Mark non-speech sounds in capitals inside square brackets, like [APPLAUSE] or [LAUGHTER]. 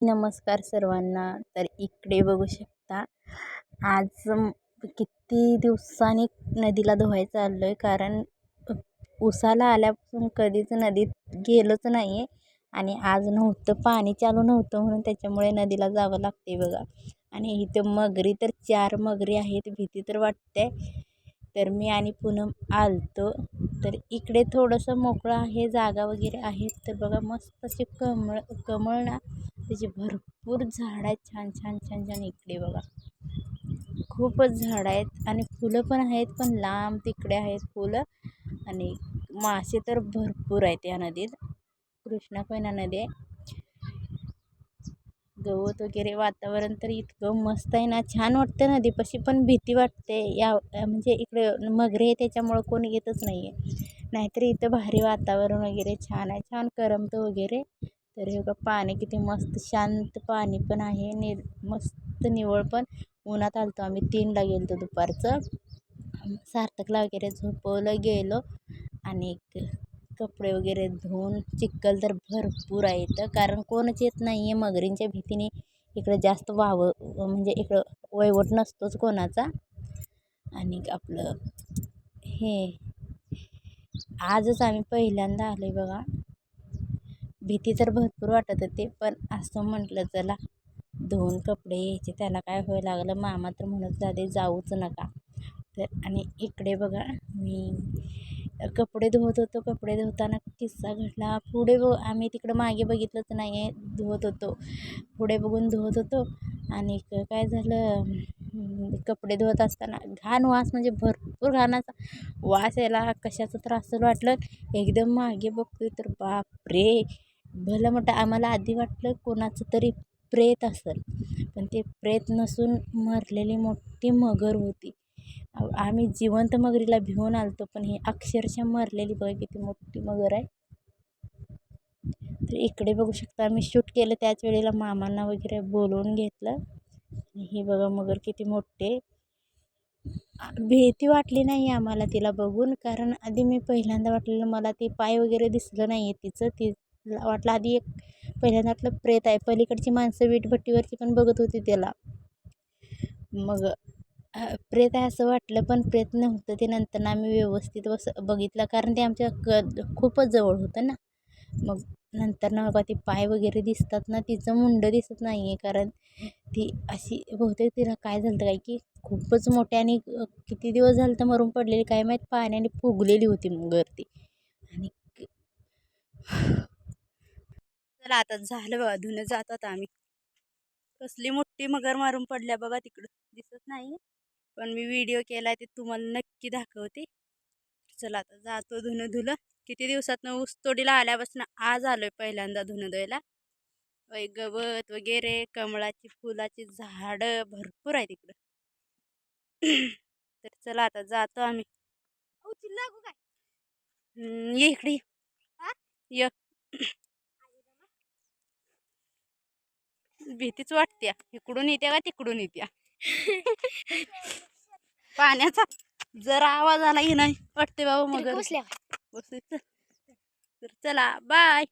नमस्कार सर्वांना. तर इकडे बघू शकता आज किती दिवसांनी नदीला धुवायचं आलो आहे कारण उसाला आल्यापासून कधीच नदीत गेलोच नाही आहे आणि आज नव्हतं पाणी चालू नव्हतं म्हणून त्याच्यामुळे नदीला जावं लागते बघा. आणि इथं मगरी तर चार मगरी आहेत भीती तर वाटते तर मी आणि पूनम आलतो. तर इकडे थोडंसं मोकळं आहे जागा वगैरे आहेत. तर बघा मस्त असे कमळ कमळ ना त्याचे भरपूर झाड आहेत. छान छान छान छान इकडे बघा. खूपच झाडं आहेत आणि फुलं पण आहेत पण लांब तिकडे आहेत फुलं. आणि मासे तर भरपूर आहेत या नदीत. कृष्णाकोयना नदी आहे. गवत वगैरे वातावरण तर इतकं मस्त आहे ना. छान वाटतं नदीपाशी पण भीती वाटते. या म्हणजे इकडे मगरे आहे त्याच्यामुळं कोणी येतच नाही आहे नाहीतर इथं भारी वातावरण वगैरे छान आहे. छान करमतं वगैरे. तर हे बघा पाणी किती मस्त शांत पाणी पण आहे. नि मस्त निवळ पण. उन्हात आलतो आम्ही तीनला गेलो होतो दुपारचं. सार्थकला वगैरे झोपवलं गेलो. आणि कपडे वगैरे धुवून चिखल तर भरपूर आहे इथं. कारण कोणच येत नाही आहे मगरींच्या भीतीने. इकडं जास्त वावं म्हणजे इकडं वैवट नसतोच कोणाचा. आणि आपलं हे आजच आम्ही पहिल्यांदा आलो आहे बघा. भीती तर भरपूर वाटत होती पण असं म्हटलं चला धुवून कपडे यायचे त्याला काय व्हायला लागलं? मामा तर म्हणत झाले जाऊच नका. तर आणि इकडे बघा मी कपडे धुवत होतो कपडे धुताना किस्सा घडला. पुढे बघ आम्ही तिकडं मागे बघितलंच नाही आहे धुवत होतो. पुढे बघून धुवत होतो आणि काय झालं? कपडे धुवत असताना घाण वास म्हणजे भरपूर घाणाचा वास यायला कशाचं तर असं वाटलं. एकदम मागे बघतोय तर बापरे! भलं मोठं आम्हाला आधी वाटलं कोणाचं तरी प्रेत असेल. पण ते प्रेत नसून मरलेली मोठी मगर होती. आम्ही जिवंत मगरीला भिवून आलतो पण ही अक्षरशः मरलेली बघा किती मोठी मगर आहे. तर इकडे बघू शकता आम्ही शूट केलं त्याच वेळेला मामांना वगैरे बोलवून घेतलं. ही बघा मगर किती मोठे. भीती वाटली नाही आम्हाला तिला बघून कारण आधी मी पहिल्यांदा वाटलेलं मला ते पाय वगैरे दिसलं नाही आहे तिचं ती वाटलं आधी एक पहिल्यांदा वाटलं प्रेत आहे. पलीकडची माणसं वीटभट्टीवरची पण बघत होती त्याला. मग प्रेत आहे असं वाटलं पण प्रेत नव्हतं ते नंतर आम्ही व्यवस्थित बस बघितलं. कारण ते आमच्या क खूपच जवळ होतं ना. मग नंतर ना बघा ते पाय वगैरे दिसतात ना तिचं मुंडं दिसत नाही आहे कारण ती अशी बहुतेक तिला काय झालं काय की खूपच मोठे आणि किती दिवस झालं तर मरून पडलेली काय माहीत पाण्याने फुगलेली होती मग ती आणि चला आता झालं बघा धुणं जात आता आम्ही. कसली मोठी मगर मारून पडल्या बघा तिकडं दिसत नाही. पण मी व्हिडिओ केला ते तुम्हाला नक्की दाखवते. चला आता जातो धुणं धुलं. किती दिवसातनं ऊस तोडीला आल्यापासून आज आलोय पहिल्यांदा धुणं धुवायला. गवत वगैरे कमळाची फुलाची झाडं भरपूर आहे तिकडं तर चला आता जातो आम्ही. ये इकडे ये. भीतीच वाटते. इकडून येत्या का तिकडून येत्या [LAUGHS] पाण्याचा जरा आवाज आला की नाही? वाटते बाबा मग बसल्या तर चला बाय